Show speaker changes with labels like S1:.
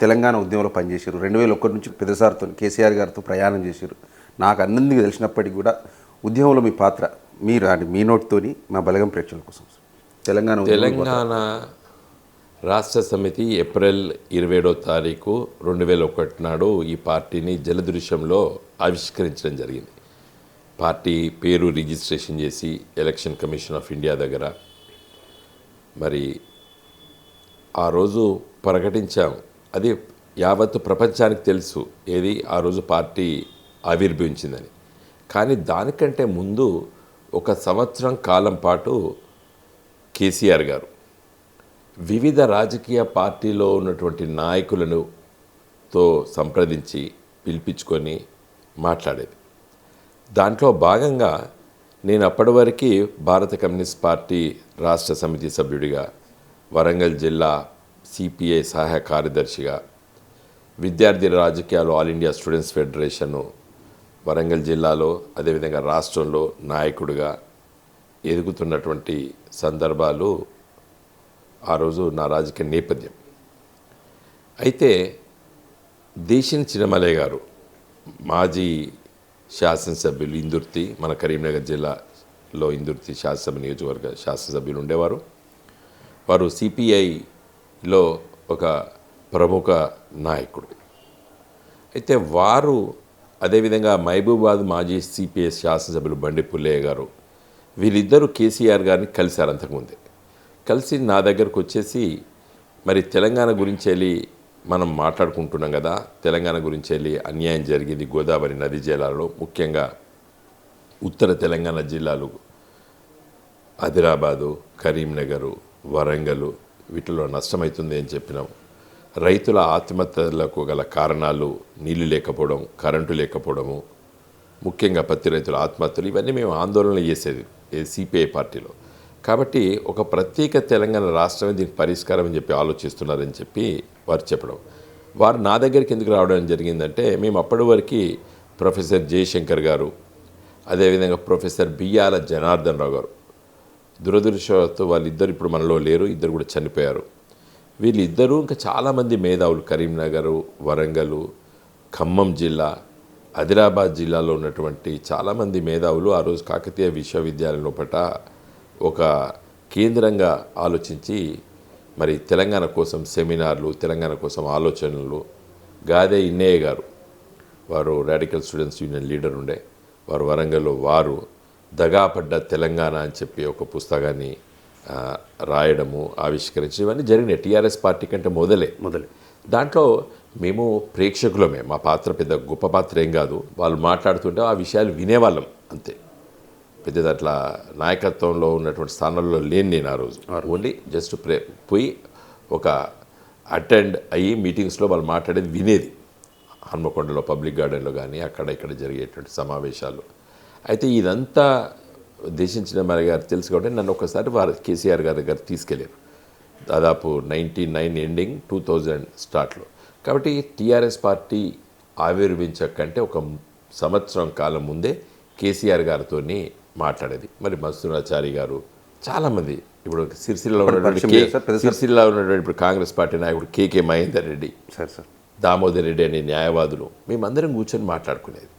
S1: తెలంగాణ ఉద్యమంలో పనిచేశారు. రెండు వేల ఒకటి నుంచి పెద్దసారితో కేసీఆర్ గారితో ప్రయాణం చేశారు. నాకు అన్నందుకు తెలిసినప్పటికీ కూడా ఉద్యమంలో మీ పాత్ర మీరు అంటే మీ నోటితోని మా బలగం ప్రేక్షకుల కోసం. తెలంగాణ
S2: తెలంగాణ రాష్ట్ర సమితి ఏప్రిల్ ఇరవై ఏడో తారీఖు రెండు వేల ఒకటి నాడు ఈ పార్టీని జలదృశ్యంలో ఆవిష్కరించడం జరిగింది. పార్టీ పేరు రిజిస్ట్రేషన్ చేసి ఎలక్షన్ కమిషన్ ఆఫ్ ఇండియా దగ్గర. మరి ఆ రోజు ప్రకటించాము అది యావత్తు ప్రపంచానికి తెలుసు ఏది ఆ రోజు పార్టీ ఆవిర్భవించిందని. కానీ దానికంటే ముందు ఒక సంవత్సరం కాలం పాటు కేసీఆర్ గారు వివిధ రాజకీయ పార్టీలో ఉన్నటువంటి నాయకులను తో సంప్రదించి పిలిపించుకొని మాట్లాడేది. దాంట్లో భాగంగా నేను అప్పటి వరకు భారత కమ్యూనిస్ట్ పార్టీ రాష్ట్ర సమితి సభ్యుడిగా వరంగల్ జిల్లా సిపిఐ సహాయ కార్యదర్శిగా విద్యార్థి రాజకీయాలు all India students federation Warangal జిల్లాలో అదేవిధంగా రాష్ట్రంలో నాయకుడిగా ఎదుగుతున్నటువంటి సందర్భాలు ఆ రోజు నా రాజకీయ నేపథ్యం. అయితే దేశిన్ చిన్నమలయ్య గారు మాజీ శాసనసభ్యులు ఇందుర్తి మన కరీంనగర్ జిల్లాలో ఇందుర్తి శాసనసభ నియోజకవర్గ శాసనసభ్యులు ఉండేవారు. వారు లో ఒక ప్రముఖ నాయకుడు. అయితే వారు అదేవిధంగా మహబూబాద్ మాజీ సిపిఎస్ శాసనసభ్యులు బండి పుల్లయ్య గారు వీళ్ళిద్దరూ కేసీఆర్ గారిని కలిశారు అంతకుముందే. కలిసి నా దగ్గరకు వచ్చేసి మరి తెలంగాణ గురించి వెళ్ళి మనం మాట్లాడుకుంటున్నాం కదా తెలంగాణ గురించి వెళ్ళి అన్యాయం జరిగింది గోదావరి నది జిల్లాలో ముఖ్యంగా ఉత్తర తెలంగాణ జిల్లాలు ఆదిలాబాదు కరీంనగరు వరంగల్ వీటిలో నష్టమవుతుంది అని చెప్పినాం రైతుల ఆత్మహత్యలకు గల కారణాలు నీళ్ళు లేకపోవడం కరెంటు లేకపోవడము ముఖ్యంగా పత్తి రైతుల ఆత్మహత్యలు ఇవన్నీ మేము ఆందోళనలు చేసేది సిపిఐ పార్టీలో. కాబట్టి ఒక ప్రత్యేక తెలంగాణ రాష్ట్రమే దీనికి పరిష్కారం అని చెప్పి ఆలోచిస్తున్నారని చెప్పి వారు చెప్పడం. వారు నా దగ్గరికి ఎందుకు రావడం జరిగిందంటే మేము అప్పటి వరకు ప్రొఫెసర్ జయశంకర్ గారు అదేవిధంగా ప్రొఫెసర్ బియ్యాల జనార్దన్ రావు గారు దురదృష్టవత్తు వాళ్ళిద్దరు ఇప్పుడు మనలో లేరు ఇద్దరు కూడా చనిపోయారు. వీళ్ళిద్దరూ ఇంకా చాలామంది మేధావులు కరీంనగర్ వరంగల్ ఖమ్మం జిల్లా ఆదిలాబాద్ జిల్లాలో ఉన్నటువంటి చాలామంది మేధావులు ఆ రోజు కాకతీయ విశ్వవిద్యాలయం లోపల ఒక కేంద్రంగా ఆలోచించి మరి తెలంగాణ కోసం సెమినార్లు తెలంగాణ కోసం ఆలోచనలు. గాదే ఇన్నయ్య గారు వారు రాడికల్ స్టూడెంట్స్ యూనియన్ లీడర్ ఉండే వారు వరంగల్లో వారు దగాపడ్డ తెలంగాణ అని చెప్పి ఒక పుస్తకాన్ని రాయడము ఆవిష్కరించడం ఇవన్నీ జరిగినాయి. టీఆర్ఎస్ పార్టీ కంటే మొదలే.
S1: మొదలు.
S2: దాంట్లో మేము ప్రేక్షకులమే. మా పాత్ర పెద్ద గొప్ప పాత్ర ఏం కాదు. వాళ్ళు మాట్లాడుతుంటే ఆ విషయాలు వినేవాళ్ళం. అంతే. పెద్ద దాంట్లో నాయకత్వంలో ఉన్నటువంటి స్థానంలో లేని నేను ఆ రోజు. ఓన్లీ జస్ట్ ప్రే పోయి ఒక అటెండ్ అయ్యి మీటింగ్స్లో వాళ్ళు మాట్లాడేది వినేది. హన్మకొండలో పబ్లిక్ గార్డెన్లో కానీ అక్కడ ఇక్కడ జరిగేటువంటి సమావేశాలు. అయితే ఇదంతా దేశించిన మరి గారు తెలుసు కాబట్టి నన్ను ఒకసారి వారు కేసీఆర్ గారి దగ్గర తీసుకెళ్ళారు. దాదాపు ninety nine ending two thousand స్టార్ట్లో. కాబట్టి టీఆర్ఎస్ పార్టీ ఆవిర్భించకంటే ఒక సంవత్సరం కాలం ముందే కేసీఆర్ గారితో మాట్లాడేది. మరి మస్తురాచారి గారు చాలామంది ఇప్పుడు సిరిసిల్లలో ఉన్నటువంటి. సిరిసిల్లలో ఉన్నటువంటి ఇప్పుడు కాంగ్రెస్ పార్టీ నాయకుడు కేకే మహేందర్ రెడ్డి
S1: సరే సార్.
S2: దామోదర్ రెడ్డి అనే న్యాయవాదులు మేమందరం కూర్చొని మాట్లాడుకునేది.